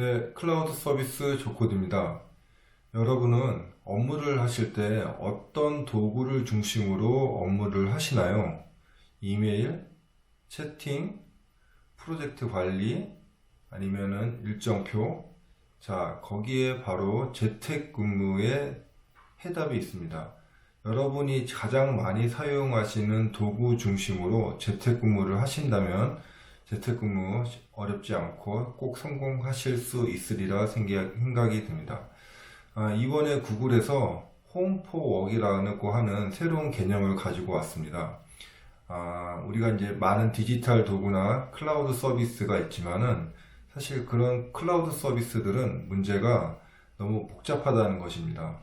네, 클라우드 서비스 조코드입니다. 여러분은 업무를 하실 때 어떤 도구를 중심으로 업무를 하시나요? 이메일, 채팅, 프로젝트 관리, 아니면은 일정표. 자, 거기에 바로 재택근무의 해답이 있습니다. 여러분이 가장 많이 사용하시는 도구 중심으로 재택근무를 하신다면 재택근무 어렵지 않고 꼭 성공하실 수 있으리라 생각- 생각이 듭니다. 아, 이번에 구글에서 홈포워크라고 하는 새로운 개념을 가지고 왔습니다. 아, 우리가 이제 많은 디지털 도구나 클라우드 서비스가 있지만은 사실 그런 클라우드 서비스들은 문제가 너무 복잡하다는 것입니다.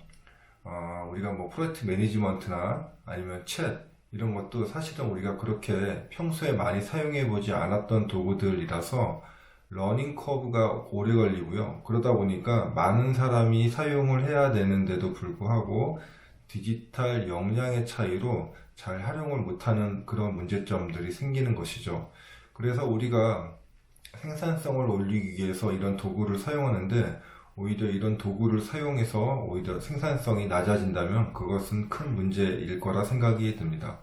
아, 우리가 뭐 프로젝트 매니지먼트나 아니면 챗 이런 것도 사실은 우리가 그렇게 평소에 많이 사용해 보지 않았던 도구들이라서 러닝 커브가 오래 걸리고요. 그러다 보니까 많은 사람이 사용을 해야 되는데도 불구하고 디지털 역량의 차이로 잘 활용을 못하는 그런 문제점들이 생기는 것이죠. 그래서 우리가 생산성을 올리기 위해서 이런 도구를 사용하는데 오히려 이런 도구를 사용해서 오히려 생산성이 낮아진다면 그것은 큰 문제일 거라 생각이 듭니다.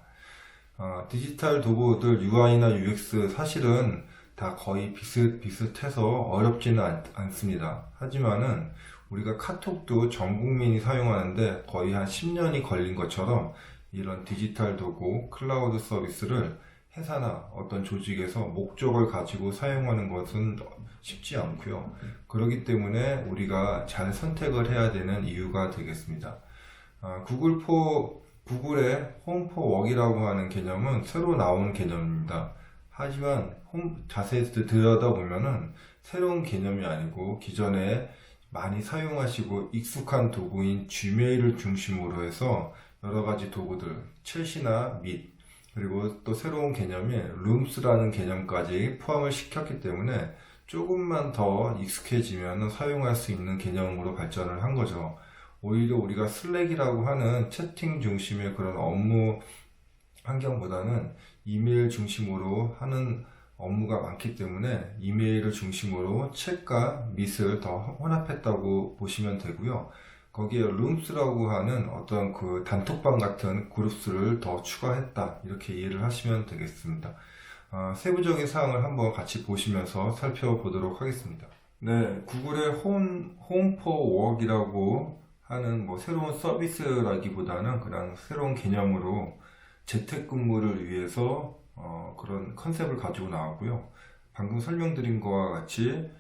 아, 디지털 도구들 UI나 UX 사실은 다 거의 비슷비슷해서 어렵지는 않, 않습니다. 하지만은 우리가 카톡도 전 국민이 사용하는데 거의 한 10년이 걸린 것처럼 이런 디지털 도구, 클라우드 서비스를 회사나 어떤 조직에서 목적을 가지고 사용하는 것은 쉽지 않고요. 그렇기 때문에 우리가 잘 선택을 해야 되는 이유가 되겠습니다. 아, 구글 포, 구글의 홈포워크라고 하는 개념은 새로 나온 개념입니다. 하지만 홈, 자세히 들여다보면은 새로운 개념이 아니고 기존에 많이 사용하시고 익숙한 도구인 Gmail을 중심으로 해서 여러 가지 도구들, 챗이나 밋, 그리고 또 새로운 개념이 룸스라는 개념까지 포함을 시켰기 때문에 조금만 더 익숙해지면 사용할 수 있는 개념으로 발전을 한 거죠. 오히려 우리가 슬랙이라고 하는 채팅 중심의 그런 업무 환경보다는 이메일 중심으로 하는 업무가 많기 때문에 이메일을 중심으로 책과 밑을 더 혼합했다고 보시면 되고요. 거기에 룸스라고 하는 어떤 그 단톡방 같은 그룹수를 더 추가했다. 이렇게 이해를 하시면 되겠습니다. 아, 세부적인 사항을 한번 같이 보시면서 살펴보도록 하겠습니다. 네, 구글의 홈, 홈포워크이라고 하는 뭐 새로운 서비스라기보다는 그냥 새로운 개념으로 재택근무를 위해서 어, 그런 컨셉을 가지고 나왔고요. 방금 설명드린 것과 같이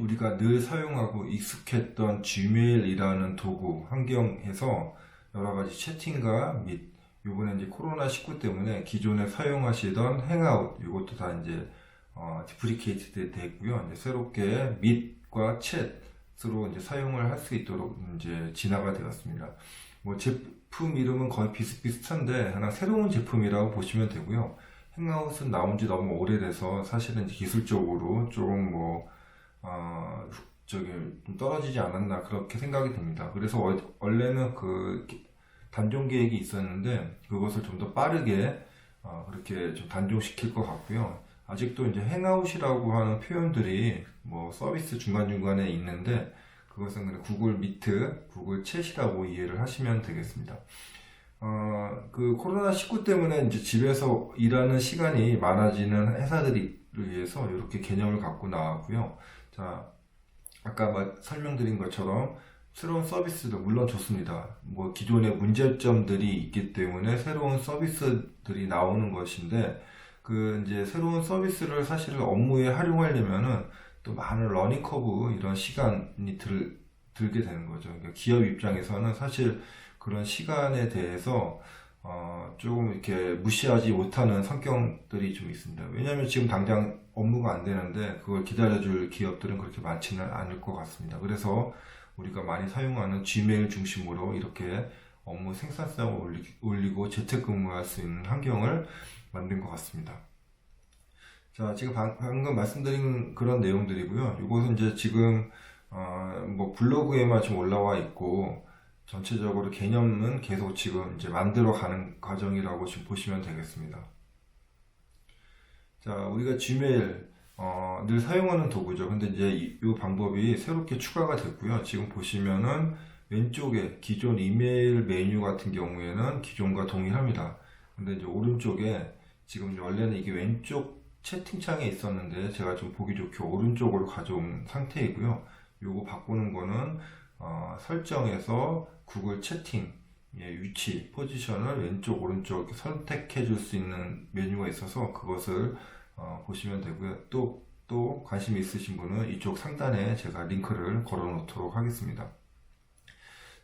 우리가 늘 사용하고 익숙했던 Gmail이라는 도구 환경에서 여러 가지 채팅과 및 요번에 이제 코로나19 때문에 기존에 사용하시던 행아웃 이것도 다 이제 어, 디프리케이트 됐고요. 이제 새롭게 밋과 챗 으로 이제 사용을 할 수 있도록 이제 진화가 되었습니다. 뭐 제품 이름은 거의 비슷비슷한데 하나 새로운 제품이라고 보시면 되고요. 행아웃은 나온 지 너무 오래돼서 사실은 기술적으로 조금 뭐 어, 저기 좀 떨어지지 않았나 그렇게 생각이 됩니다. 그래서 원- 원래는 그 단종 계획이 있었는데 그것을 좀 더 빠르게 어, 그렇게 좀 단종시킬 것 같고요. 아직도 이제 행아웃이라고 하는 표현들이 뭐 서비스 중간중간에 있는데 그것은 그냥 구글 미트, 구글 챗이라고 이해를 하시면 되겠습니다. 어, 그 코로나19 때문에 이제 집에서 일하는 시간이 많아지는 회사들을 위해서 이렇게 개념을 갖고 나왔고요. 자, 아까 말- 설명드린 것처럼 새로운 서비스도 물론 좋습니다. 뭐 기존의 문제점들이 있기 때문에 새로운 서비스들이 나오는 것인데 그 이제 새로운 서비스를 사실 업무에 활용하려면은 또 많은 러닝 커브 이런 시간이 들, 들게 되는 거죠. 그러니까 기업 입장에서는 사실 그런 시간에 대해서 어, 조금 이렇게 무시하지 못하는 성격들이 좀 있습니다. 왜냐하면 지금 당장 업무가 안 되는데 그걸 기다려줄 기업들은 그렇게 많지는 않을 것 같습니다. 그래서 우리가 많이 사용하는 Gmail 중심으로 이렇게 업무 생산성을 올리, 올리고 재택근무할 수 있는 환경을 만든 것 같습니다. 자, 지금 방, 금 말씀드린 그런 내용들이고요. 이것은 이제 지금 어, 뭐 블로그에만 좀 올라와 있고 전체적으로 개념은 계속 지금 이제 만들어 가는 과정이라고 지금 보시면 되겠습니다. 자, 우리가 Gmail 어, 늘 사용하는 도구죠. 근데 이제 이, 이 방법이 새롭게 추가가 됐고요. 지금 보시면은 왼쪽에 기존 이메일 메뉴 같은 경우에는 기존과 동일합니다. 근데 이제 오른쪽에 지금 원래는 이게 왼쪽 채팅창에 있었는데 제가 좀 보기 좋게 오른쪽으로 가져온 상태이고요. 요거 바꾸는 거는 어, 설정에서 구글 채팅 예, 위치, 포지션을 왼쪽, 오른쪽 선택해 줄 수 있는 메뉴가 있어서 그것을 어, 보시면 되고요. 또, 또 관심 있으신 분은 이쪽 상단에 제가 링크를 걸어 놓도록 하겠습니다.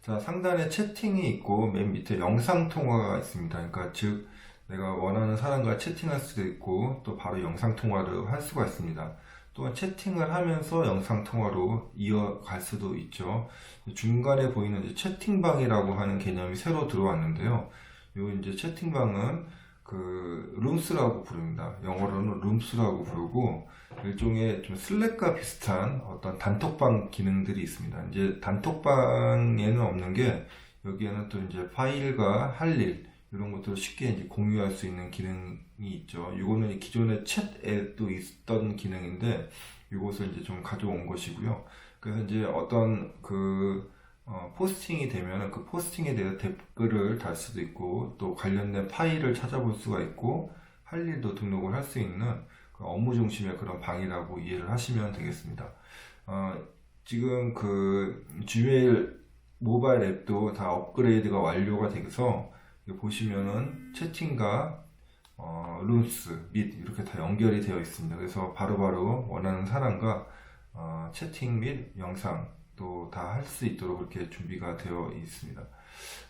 자, 상단에 채팅이 있고 맨 밑에 영상 통화가 있습니다. 그러니까 즉 내가 원하는 사람과 채팅할 수도 있고 또 바로 영상 통화를 할 수가 있습니다. 또한 채팅을 하면서 영상 통화로 이어갈 수도 있죠. 중간에 보이는 채팅방이라고 하는 개념이 새로 들어왔는데요. 요 이제 채팅방은 그 룸스라고 부릅니다. 영어로는 룸스라고 부르고 일종의 좀 슬랙과 비슷한 어떤 단톡방 기능들이 있습니다. 이제 단톡방에는 없는 게 여기에는 또 이제 파일과 할 일 이런 것들을 쉽게 이제 공유할 수 있는 기능이 있죠. 이거는 기존의 챗에도 있던 기능인데 이것을 이제 좀 가져온 것이고요. 그래서 이제 어떤 그 어, 포스팅이 되면 그 포스팅에 대해서 댓글을 달 수도 있고 또 관련된 파일을 찾아볼 수가 있고 할 일도 등록을 할 수 있는 그 업무 중심의 그런 방이라고 이해를 하시면 되겠습니다. 어, 지금 그 Gmail 모바일 앱도 다 업그레이드가 완료가 돼서 보시면은 채팅과 어, 룸스 및 이렇게 다 연결이 되어 있습니다. 그래서 바로 바로 원하는 사람과 어, 채팅 및 영상 또 다 할 수 있도록 그렇게 준비가 되어 있습니다.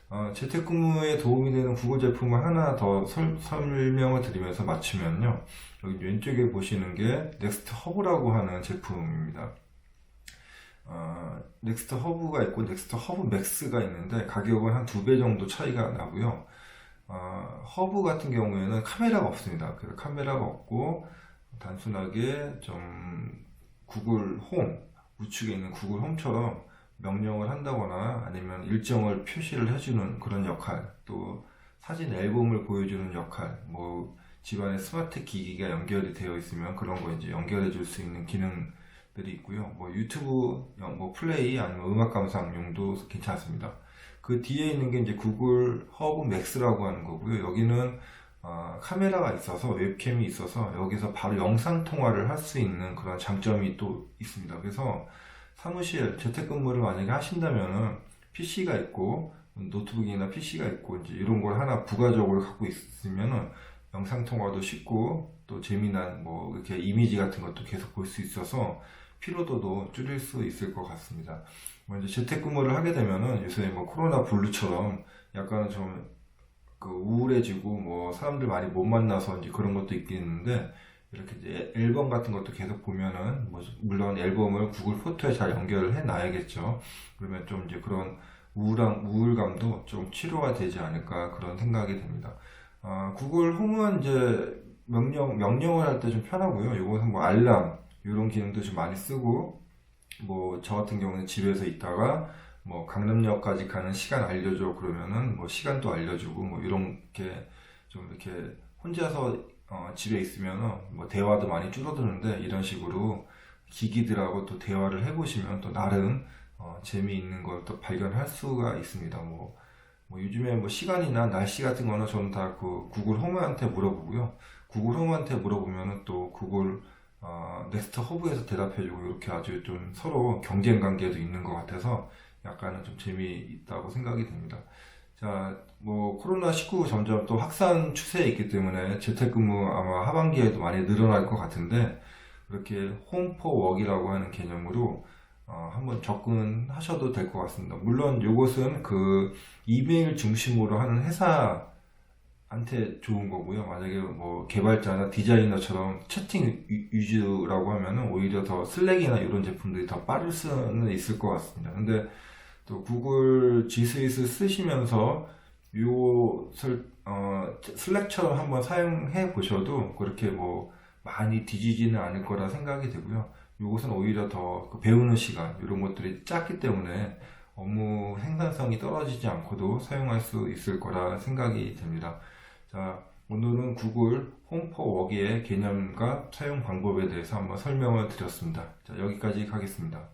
어, 재택근무에 도움이 되는 구글 제품을 하나 더 설, 설명을 드리면서 마치면요. 여기 왼쪽에 보시는 게 넥스트 허브라고 하는 제품입니다. 어, 넥스트 허브가 있고 넥스트 허브 맥스가 있는데 가격은 한 두 배 정도 차이가 나고요. 어, 허브 같은 경우에는 카메라가 없습니다. 그래서 카메라가 없고 단순하게 좀 구글 홈 우측에 있는 구글 홈처럼 명령을 한다거나 아니면 일정을 표시를 해주는 그런 역할, 또 사진 앨범을 보여주는 역할, 뭐 집안에 스마트 기기가 연결이 되어 있으면 그런 거 이제 연결해 줄 수 있는 기능 들이 있고요. 뭐 유튜브, 뭐 플레이 아니면 음악 감상용도 괜찮습니다. 그 뒤에 있는 게 이제 구글 허브 맥스라고 하는 거고요. 여기는 어, 카메라가 있어서 웹캠이 있어서 여기서 바로 영상 통화를 할 수 있는 그런 장점이 또 있습니다. 그래서 사무실 재택근무를 만약에 하신다면은 PC가 있고 노트북이나 PC가 있고 이제 이런 걸 하나 부가적으로 갖고 있으면은 영상 통화도 쉽고 또 재미난 뭐 이렇게 이미지 같은 것도 계속 볼 수 있어서 피로도도 줄일 수 있을 것 같습니다. 뭐 이제 재택근무를 하게 되면은 요새 뭐 코로나 블루처럼 약간은 좀 그 우울해지고 뭐 사람들 많이 못 만나서 이제 그런 것도 있겠는데 이렇게 이제 앨범 같은 것도 계속 보면은 뭐 물론 앨범을 구글 포토에 잘 연결을 해 놔야겠죠. 그러면 좀 이제 그런 우울함, 우울감도 좀 치료가 되지 않을까 그런 생각이 듭니다. 아, 구글 홈은 이제 명령 명령을 할 때 좀 편하고요. 이것은 뭐 알람 이런 기능도 좀 많이 쓰고 뭐 저 같은 경우는 집에서 있다가 뭐 강남역까지 가는 시간 알려줘 그러면은 뭐 시간도 알려주고 뭐 이런 게좀 이렇게 혼자서 어, 집에 있으면은 뭐 대화도 많이 줄어드는데 이런 식으로 기기들하고 또 대화를 해보시면 또 나름 어, 재미있는 걸 또 발견할 수가 있습니다. 뭐, 뭐 요즘에 뭐 시간이나 날씨 같은 거는 저는 다 그 구글 홈한테 물어보고요. 구글 홈한테 물어보면은 또 구글 어, 넥스트 허브에서 대답해주고 이렇게 아주 좀 서로 경쟁 관계도 있는 것 같아서 약간은 좀 재미있다고 생각이 됩니다. 자, 뭐 코로나19 점점 또 확산 추세에 있기 때문에 재택근무 아마 하반기에도 많이 늘어날 것 같은데 그렇게 홈포워크라고 하는 개념으로 어, 한번 접근하셔도 될 것 같습니다. 물론 이것은 그 이메일 중심으로 하는 회사 한테 좋은 거고요. 만약에 뭐 개발자나 디자이너처럼 채팅 위- 위주라고 하면은 오히려 더 슬랙이나 이런 제품들이 더 빠를 수는 있을 것 같습니다. 근데 또 구글 G 스윗을 쓰시면서 요것을 어, 슬랙처럼 한번 사용해 보셔도 그렇게 뭐 많이 뒤지지는 않을 거라 생각이 되고요. 요것은 오히려 더그 배우는 시간 이런 것들이 작기 때문에 업무 생산성이 떨어지지 않고도 사용할 수 있을 거라 생각이 됩니다. 자, 오늘은 구글 홈퍼워기의 개념과 사용 방법에 대해서 한번 설명을 드렸습니다. 자, 여기까지 가겠습니다.